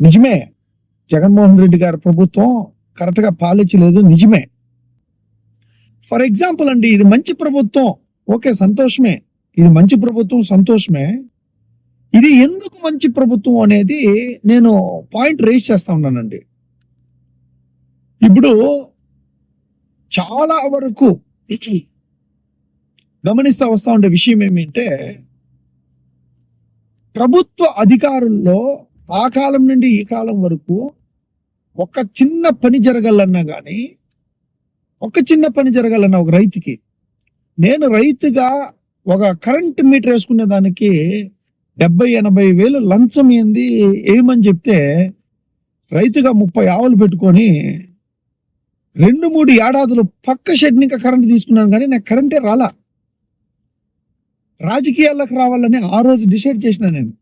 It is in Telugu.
నిజమే. జగన్మోహన్ రెడ్డి గారి ప్రభుత్వం కరెక్ట్గా పాలించలేదు నిజమే. ఫర్ ఎగ్జాంపుల్ అండి ఇది మంచి ప్రభుత్వం. ఓకే సంతోషమే. ఇది మంచి ప్రభుత్వం సంతోషమే. ఇది ఎందుకు మంచి ప్రభుత్వం అనేది నేను పాయింట్ రేస్ చేస్తా ఉన్నానండి. ఇప్పుడు చాలా వరకు గమనిస్తా వస్తా ఉండే విషయం ఏమిటంటే ప్రభుత్వ అధికారుల్లో ఆ కాలం నుండి ఈ కాలం వరకు ఒక చిన్న పని జరగాలన్నా కానీ ఒక చిన్న పని జరగాలన్నా ఒక రైతుకి నేను రైతుగా ఒక కరెంట్ మీటర్ వేసుకునే దానికి డెబ్బై ఎనభై వేలు లంచం ఏంది ఏమని చెప్తే రైతుగా ముప్పై ఆవులు పెట్టుకొని రెండు మూడు ఏడాదులు పక్క షెడ్ ఇంకా కరెంట్ తీసుకున్నాను కానీ నాకు కరెంటే రాలా. రాజకీయాల్లోకి రావాలని ఆ రోజు డిసైడ్ చేసిన నేను.